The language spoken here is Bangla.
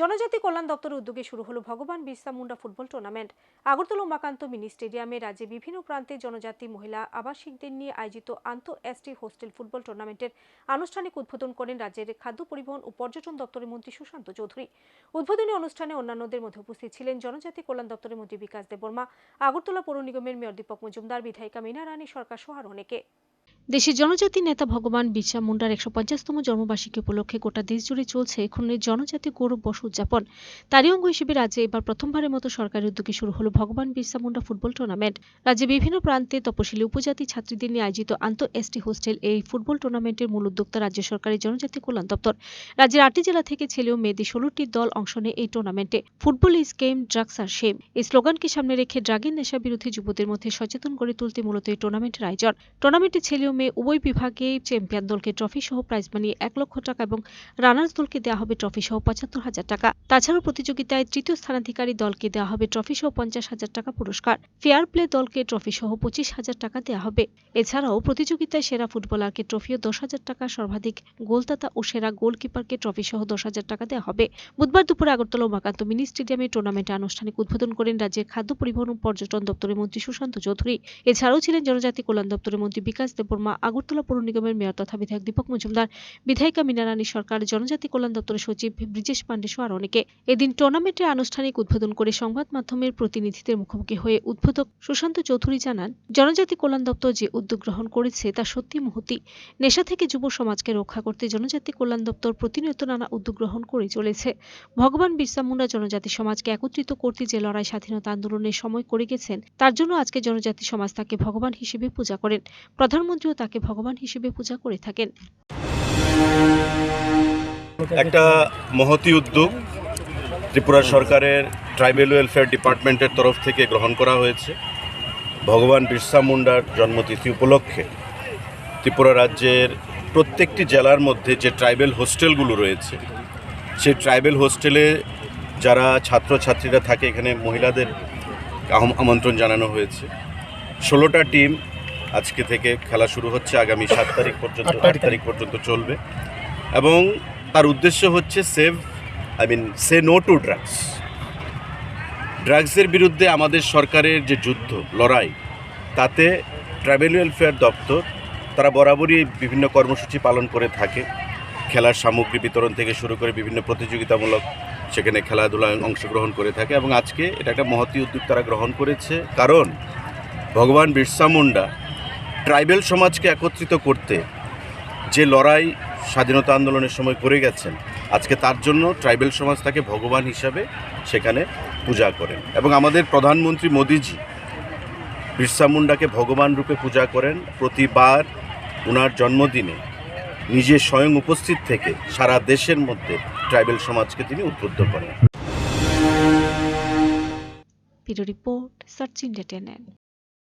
জনজাতি কল্যাণ দপ্তরের উদ্যোগে শুরু হলো ভগবান Birsa Munda football tournament Agartala Umakanta mini স্টেডিয়ামে রাজ্যে বিভিন্ন প্রান্তে জনজাতি মহিলা আবাসিকদের নিয়ে আয়োজিত আন্তঃ এসটি হোস্টেল ফুটবল টুর্নামেন্টের আনুষ্ঠানিক উদ্বোধন করেন রাজ্যের খাদ্য পরিবহন ও পর্যটন দপ্তরের মন্ত্রী সুশান্ত চৌধুরী। উদ্বোধনী অনুষ্ঠানে অন্যান্যদের মধ্যে উপস্থিত ছিলেন জনজাতি কল্যাণ দপ্তরের মন্ত্রী বিকাশ দেববর্মা, আগরতলা পৌর নিগমের মেয়র দীপক মজুমদার, বিধায়িকা মীনা রানী সরকার সহ আর অনেকে। দেশের জনজাতি নেতা ভগবান বিরসা মুন্ডার একশো পঞ্চাশতম জন্মবার্ষিকী উপলক্ষে গোটা দেশ জুড়ে চলছে খুনের জনজাতি গৌরব বর্ষ উদযাপন। তারই অঙ্গ হিসেবে রাজ্যে এবার প্রথমবারের মতো সরকারি উদ্যোগে শুরু হলো ভগবান বিরসা মুন্ডা ফুটবল টুর্নামেন্ট। রাজ্যে বিভিন্ন প্রান্তে তপশিলি উপজাতি ছাত্রীদের নিয়ে আয়োজিত আন্তঃ এসটি হোস্টেল এই ফুটবল টুর্নামেন্টের মূল উদ্যোক্তা রাজ্য সরকারের জনজাতি কল্যাণ দপ্তর। রাজ্যের আটটি জেলা থেকে ছেলে ও মেয়েদের ষোলোটি দল অংশ নেয় এই টুর্নামেন্টে। Football is game, drugs are shame এই স্লোগানকে সামনে রেখে ড্রাগের নেশা বিরোধী যুবদের মধ্যে সচেতন গড়ে তুলতে মূলত এই টুর্নামেন্টের আয়োজন। টুর্নামেন্টে ছেলে ও মেয়ে উভয় বিভাগে চ্যাম্পিয়ন দলকে ট্রফি সহ প্রাইজ মানি এক লক্ষ টাকা এবং রানার্স দলকে দেওয়া হবে ট্রফি সহ পঁচাত্তর হাজার টাকা। তাছাড়াও প্রতিযোগিতায় তৃতীয় স্থানাধিকারী দলকে দেওয়া হবে ট্রফি সহ পঞ্চাশ হাজার টাকা পুরস্কার। ফেয়ার প্লে দলকে ট্রফি সহ পঁচিশ হাজার টাকা দেওয়া হবে। এছাড়াও প্রতিযোগিতায় সেরা ফুটবলারকে ট্রফি ও দশ হাজার টাকা, সর্বাধিক গোলদাতা ও সেরা গোলকিপারকে ট্রফি সহ দশ হাজার টাকা দেওয়া হবে। বুধবার দুপুরে আগরতলা উমাকান্ত মিনি স্টেডিয়ামে টুর্নামেন্টে আনুষ্ঠানিক উদ্বোধন করেন রাজ্যের খাদ্য পরিবহন ও পর্যটন দপ্তরের মন্ত্রী সুশান্ত চৌধুরী। এছাড়াও ছিলেন জনজাতি কল্যাণ দপ্তরের মন্ত্রী বিকাশ দেববর্মা আগরতলা পৌর নিগমের মেয়র তথা বিধায়ক দীপক মজুমদার, বিধায়িকা মীনা রানী সরকার, জনজাতি কল্যাণ দপ্তরের সচিব ব্রিজেশ পান্ডে সহ আরও অনেকে। এদিন টুর্নামেন্টের আনুষ্ঠানিক উদ্বোধন করে সংবাদ মাধ্যমের প্রতিনিধিদের মুখোমুখি হয়ে উদ্বোধক সুশান্ত চৌধুরী জানান, জনজাতি কল্যাণ দপ্তর যে উদ্যোগ গ্রহণ করেছে তা সত্যি মহতি নেশা থেকে যুব সমাজকে রক্ষা করতে জনজাতি কল্যাণ দপ্তর প্রতিনিয়ত নানা উদ্যোগ গ্রহণ করে চলেছে। ভগবান বিরসা মুন্ডা জনজাতি সমাজকে একত্রিত করতে যে লড়াই স্বাধীনতা আন্দোলনের সময় করে গেছেন, তার জন্য আজকে জনজাতি সমাজ তাকে ভগবান হিসেবে পূজা করেন। প্রধানমন্ত্রীও তাকে ভগবান হিসেবে পূজা করে থাকেন। একটা মহতি উদ্যোগ ত্রিপুরা সরকারের ট্রাইবেল ওয়েলফেয়ার ডিপার্টমেন্টের তরফ থেকে গ্রহণ করা হয়েছে। ভগবান বিরসা মুন্ডার জন্মতিথি উপলক্ষে ত্রিপুরা রাজ্যের প্রত্যেকটি জেলার মধ্যে যে ট্রাইবেল হোস্টেলগুলো রয়েছে, সেই ট্রাইবেল হোস্টেলে যারা ছাত্রছাত্রীরা থাকে, এখানে মহিলাদের আমন্ত্রণ জানানো হয়েছে। ষোলোটা টিম আজকে থেকে খেলা শুরু হচ্ছে আগামী সাত তারিখ পর্যন্ত আট তারিখ। পর্যন্ত চলবে। এবং তার উদ্দেশ্য হচ্ছে save I mean say no to drugs ড্রাগসের বিরুদ্ধে আমাদের সরকারের যে যুদ্ধ লড়াই তাতে ট্রাভেল ওয়েলফেয়ার দপ্তর তারা বরাবরই বিভিন্ন কর্মসূচি পালন করে থাকে। খেলার সামগ্রী বিতরণ থেকে শুরু করে বিভিন্ন প্রতিযোগিতামূলক সেখানে খেলাধুলায় অংশগ্রহণ করে থাকে এবং আজকে এটা একটা মহতি উদ্যোগ তারা গ্রহণ করেছে। কারণ ভগবান বিরসা মুন্ডা ট্রাইবেল সমাজকে একত্রিত করতে যে লড়াই স্বাধীনতা আন্দোলনের সময় করে গেছেন, আজকে তার জন্য ট্রাইবেল সমাজ তাকে ভগবান হিসাবে সেখানে পূজা করেন। এবং আমাদের প্রধানমন্ত্রী মোদিজি বিরসা মুন্ডাকে ভগবান রূপে পূজা করেন। প্রতিবার ওনার জন্মদিনে নিজে স্বয়ং উপস্থিত থেকে সারা দেশের মধ্যে ট্রাইবেল সমাজকে তিনি উদ্বুদ্ধ করেন।